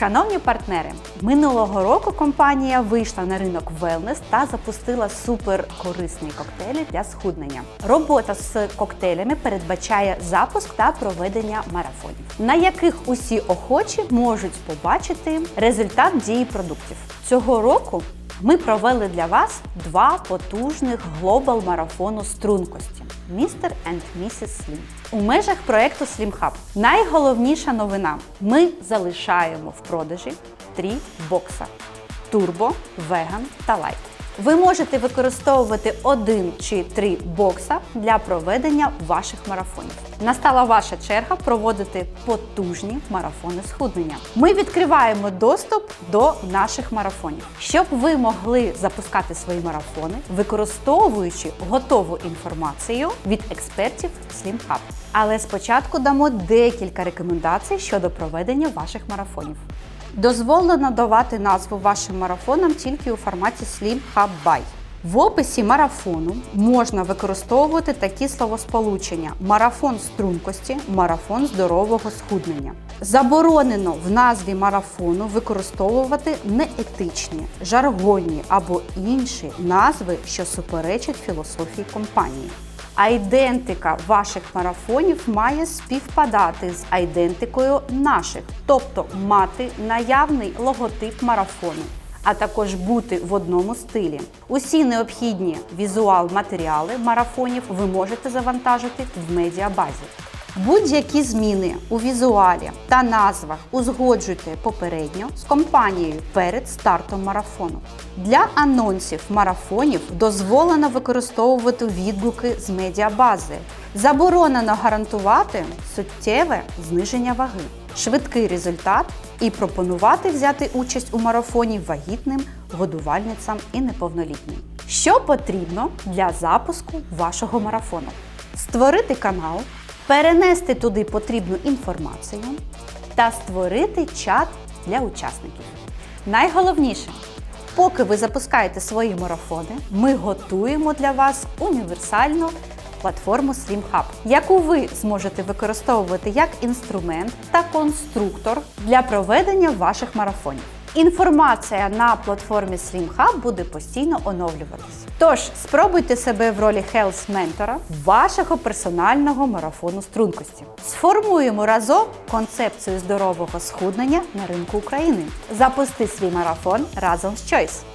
Шановні партнери, минулого року компанія вийшла на ринок Wellness та запустила суперкорисні коктейлі для схуднення. Робота з коктейлями передбачає запуск та проведення марафонів, на яких усі охочі можуть побачити результат дії продуктів. Цього року ми провели для вас два потужних глобал марафону стрункості Містер and місіс Slim. У межах проекту Slim Hub найголовніша новина: ми залишаємо в продажі три бокса: турбо, веган та лайт. Ви можете використовувати один чи три бокса для проведення ваших марафонів. Настала ваша черга проводити потужні марафони схуднення. Ми відкриваємо доступ до наших марафонів, щоб ви могли запускати свої марафони, використовуючи готову інформацію від експертів Slim Hub. Але спочатку дамо декілька рекомендацій щодо проведення ваших марафонів. Дозволено давати назву вашим марафонам тільки у форматі Slim Hub Buy. В описі марафону можна використовувати такі словосполучення: марафон стрункості, марафон здорового схуднення. Заборонено в назві марафону використовувати неетичні, жаргонні або інші назви, що суперечать філософії компанії. Айдентика ваших марафонів має співпадати з айдентикою наших, тобто мати наявний логотип марафону, а також бути в одному стилі. Усі необхідні візуал-матеріали марафонів ви можете завантажити в медіабазі. Будь-які зміни у візуалі та назвах узгоджуйте попередньо з компанією перед стартом марафону. Для анонсів марафонів дозволено використовувати відгуки з медіабази. Заборонено гарантувати суттєве зниження ваги, швидкий результат і пропонувати взяти участь у марафоні вагітним, годувальницям і неповнолітнім. Що потрібно для запуску вашого марафону? Створити канал перенести туди потрібну інформацію та створити чат для учасників. Найголовніше, поки ви запускаєте свої марафони, ми готуємо для вас універсальну платформу Slim яку ви зможете використовувати як інструмент та конструктор для проведення ваших марафонів. Інформація на платформі SlimHub буде постійно оновлюватися. Тож спробуйте себе в ролі хелс-ментора вашого персонального марафону стрункості. Сформуємо разом концепцію здорового схуднення на ринку України. Запусти свій марафон разом з Choice.